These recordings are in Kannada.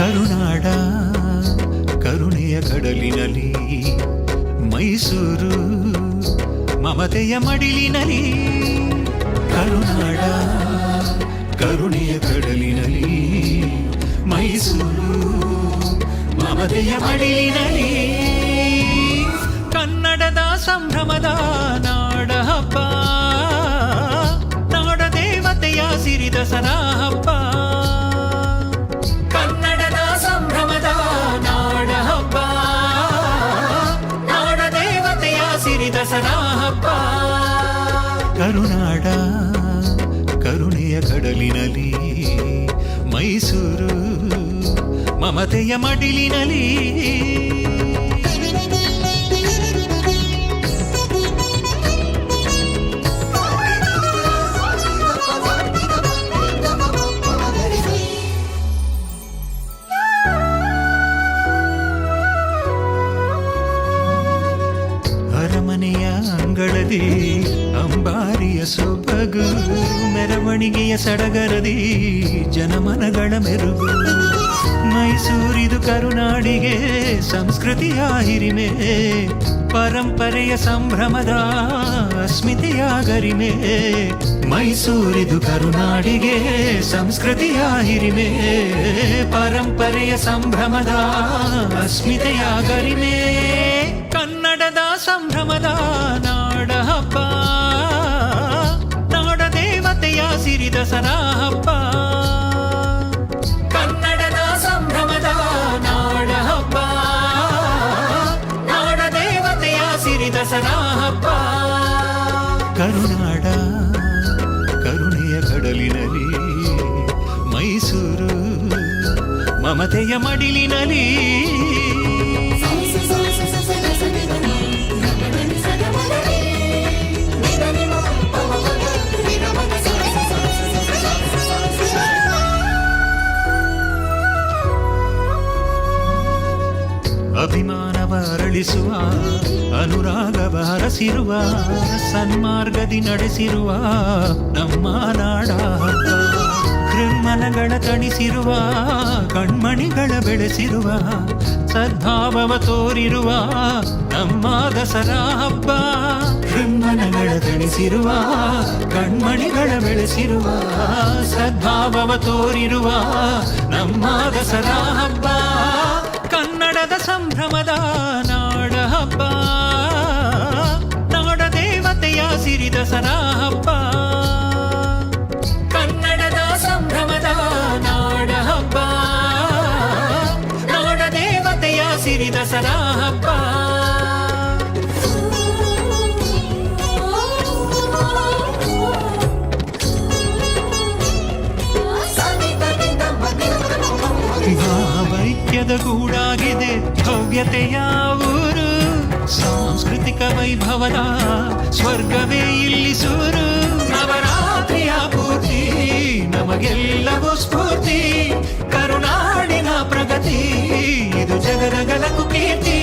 ಕರುನಾಡ, ಕರುಣೆಯ ಕಡಲಿನಲ್ಲಿ ಮೈಸೂರು, ಮಮತೆಯ ಮಡಿಲಿನಲ್ಲಿ ಕರುನಾಡ, ಕರುಣೆಯ ಕಡಲಿನಲ್ಲಿ ಮೈಸೂರು, ಮಮತೆಯ ಮಡಿಲಿನಲ್ಲಿ ಕನ್ನಡದ ಸಂಭ್ರಮದ ನಾಡ ಹಬ್ಬ ನಾಡ ದೇವತೆಯ ಸಿರಿದ ಕರುನಾಡ ಕರುಣೆಯ ಕಡಲಿನಲ್ಲಿ ಮೈಸೂರು ಮಮತೆಯ ಮಡಿಲಿನಲ್ಲಿ ಸೊಬಗು, ಮೆರವಣಿಗೆಯ ಸಡಗರದಿ, ಜನಮನಗಳ ಮೆರುಗು. ಮೈಸೂರಿದು ಕರುನಾಡಿಗೆ ಸಂಸ್ಕೃತಿಯ ಹಿರಿಮೆ ಪರಂಪರೆಯ ಸಂಭ್ರಮದ ಅಸ್ಮಿತೆಯ ಗರಿಮೆ ಮೈಸೂರಿದು ಕರುನಾಡಿಗೆ ಸಂಸ್ಕೃತಿಯ ಹಿರಿಮೆ ಪರಂಪರೆಯ ಸಂಭ್ರಮದ ಅಸ್ಮಿತೆಯ ಗರಿಮೆ ಕನ್ನಡದ ಸಂಭ್ರಮದ ನಾಡ ಹಬ್ಬ ಸಿರಿದ ಸರ ಹಬ್ಬ ಕನ್ನಡದ ಸಂಭ್ರಮದ ನಾಡ ಹಬ್ಬ ನಾಡ ದೇವತೆಯ ಸಿರಿದ ಸರ ಹಬ್ಬ ಕರುನಾಡ, ಕರುಣೆಯ ಕಡಲಿನಲ್ಲಿ, ಮೈಸೂರು, ಮಮತೆಯ ಮಡಿಲಿನಲ್ಲಿ. ಅಭಿಮಾನವ ಅರಳಿಸುವ ಅನುರಾಗವ ಹರಸಿರುವ, ಸನ್ಮಾರ್ಗದಿ ನಡೆಸಿರುವ ನಮ್ಮ ನಾಡ. ಕೃಮ್ಮನಗಳ ತಣಿಸಿರುವ, ಕಣ್ಮಣಿಗಳ ಬೆಳೆಸಿರುವ, ಸದ್ಭಾವವ ತೋರಿರುವ ನಮ್ಮ ದಸರಾ ಹಬ್ಬ. ಕೃಮ್ಮನಗಳ ತಣಿಸಿರುವ, ಕಣ್ಮಣಿಗಳ ಬೆಳೆಸಿರುವ, ಸದ್ಭಾವವ ತೋರಿರುವ ನಮ್ಮ ದಸರಾ ಹಬ್ಬ. ಕನ್ನಡದ ಸಂಭ್ರಮದ ನಾಡ ಹಬ್ಬ ನಾಡ ದೇವತೆಯ ಸಿರಿದ ಸರ ಹಬ್ಬ ಗೂಡಾಗಿದೆ ಭವ್ಯತೆಯ ಊರು ಸಾಂಸ್ಕೃತಿಕ ವೈಭವದ ಸ್ವರ್ಗವೇ ಇಲ್ಲಿ ಸೂರು ನವರಾತ್ರಿಯ ಪೂರ್ತಿ ನಮಗೆಲ್ಲವೂ ಸ್ಫೂರ್ತಿ ಕರುನಾಡಿನ ಪ್ರಗತಿ ಇದು ಜಗದ ಗಲಕು ಕೀರ್ತಿ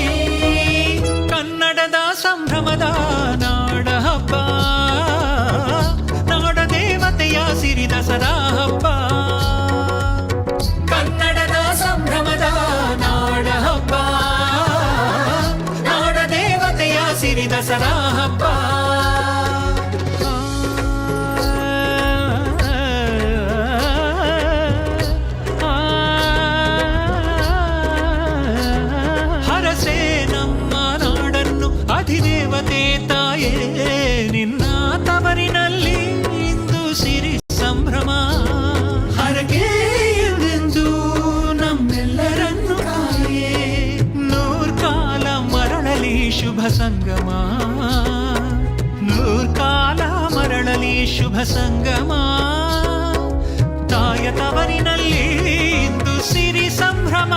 ಅಧಿದೇವತೆ ತಾಯೇ, ನಿನ್ನ ತವರಿನಲ್ಲಿ ಇಂದು ಸಿರಿ ಸಂಭ್ರಮ. ಹರಕೆ ಎಂದೆಂದು ನಮ್ಮೆಲ್ಲರನ್ನು ಕಾಯೇ ನೂರ್ ಕಾಲ ಮರಳಲಿ ಶುಭ ಸಂಗಮ. ಶುಭ ಸಂಗಮ ತಾಯ ತವರಿನಲ್ಲಿ ಇಂದು ಸಿರಿ ಸಂಭ್ರಮ